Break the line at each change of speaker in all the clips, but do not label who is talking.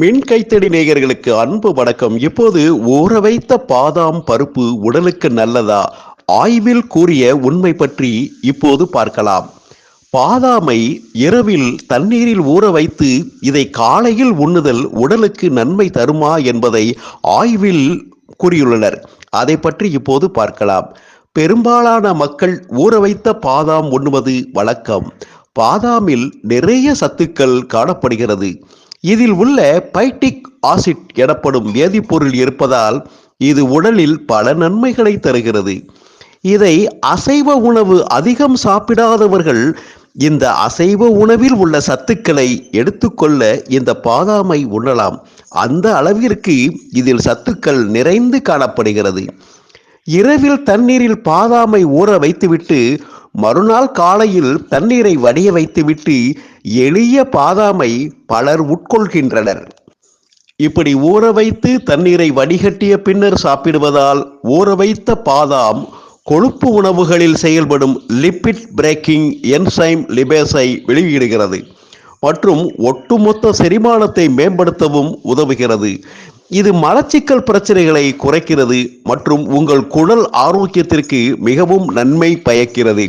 மின் கைத்தடி நேயர்களுக்கு அன்பு வணக்கம். இப்போது ஊற வைத்த பாதாம் பருப்பு உடலுக்கு நல்லதா? ஆய்வில் கூறிய உண்மை பற்றி இப்போது பார்க்கலாம். பாதாமை இரவில் தண்ணீரில் ஊற வைத்து இதை காலையில் உண்ணுதல் உடலுக்கு நன்மை தருமா என்பதை ஆய்வில் கூறியுள்ளனர். அதை பற்றி இப்போது பார்க்கலாம். பெரும்பாலான மக்கள் ஊற வைத்த பாதாம் உண்ணுவது வழக்கம். பாதாமில் நிறைய சத்துக்கள் காணப்படுகிறது. இதில் உள்ள பைட்டிக் ஆசிட் எனப்படும் வேதிப்பொருள் இருப்பதால் இது உடலில் பல நன்மைகளை தருகிறது. இதை அசைவ உணவு அதிகம் சாப்பிடாதவர்கள் இந்த அசைவ உணவில் உள்ள சத்துக்களை எடுத்துக்கொள்ள இந்த பாதாமை உண்ணலாம். அந்த அளவிற்கு இதில் சத்துக்கள் நிறைந்து காணப்படுகிறது. இரவில் தண்ணீரில் பாதாமை ஊற வைத்துவிட்டு மறுநாள் காலையில் தண்ணீரை வடிய வைத்துவிட்டு எளிய பாதாமை பலர் உட்கொள்கின்றனர். இப்படி ஊற வைத்து தண்ணீரை வடிகட்டிய பின்னர் சாப்பிடுவதால் ஊற வைத்த பாதாம் கொழுப்பு உணவுகளில் செயல்படும் லிப்பிட் பிரேக்கிங் என்சைம் லிபேஸை வெளியிடுகிறது மற்றும் ஒட்டுமொத்த செரிமானத்தை மேம்படுத்தவும் உதவுகிறது. இது மலச்சிக்கல் பிரச்சனைகளை குறைக்கிறது மற்றும் உங்கள் குடல் ஆரோக்கியத்திற்கு மிகவும் நன்மை பயக்கிறது.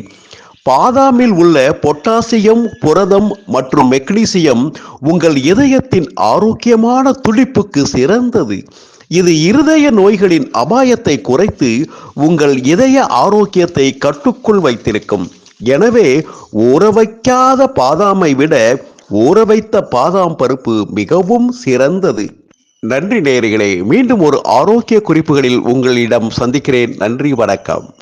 பாதாமில் உள்ள பொட்டாசியம் புரதம் மற்றும் மெக்னீசியம் உங்கள் இதயத்தின் ஆரோக்கியமான துடிப்புக்கு சிறந்தது. இது இருதய நோய்களின் அபாயத்தை குறைத்து உங்கள் இதய ஆரோக்கியத்தை கட்டுக்குள் வைத்திருக்கும். எனவே ஊற வைக்காத பாதாமை விட ஊற வைத்த பாதாம் பருப்பு மிகவும் சிறந்தது. நன்றி நேயர்களே மீண்டும் ஒரு ஆரோக்கிய குறிப்புகளில் உங்களிடம் சந்திக்கிறேன். நன்றி வணக்கம்.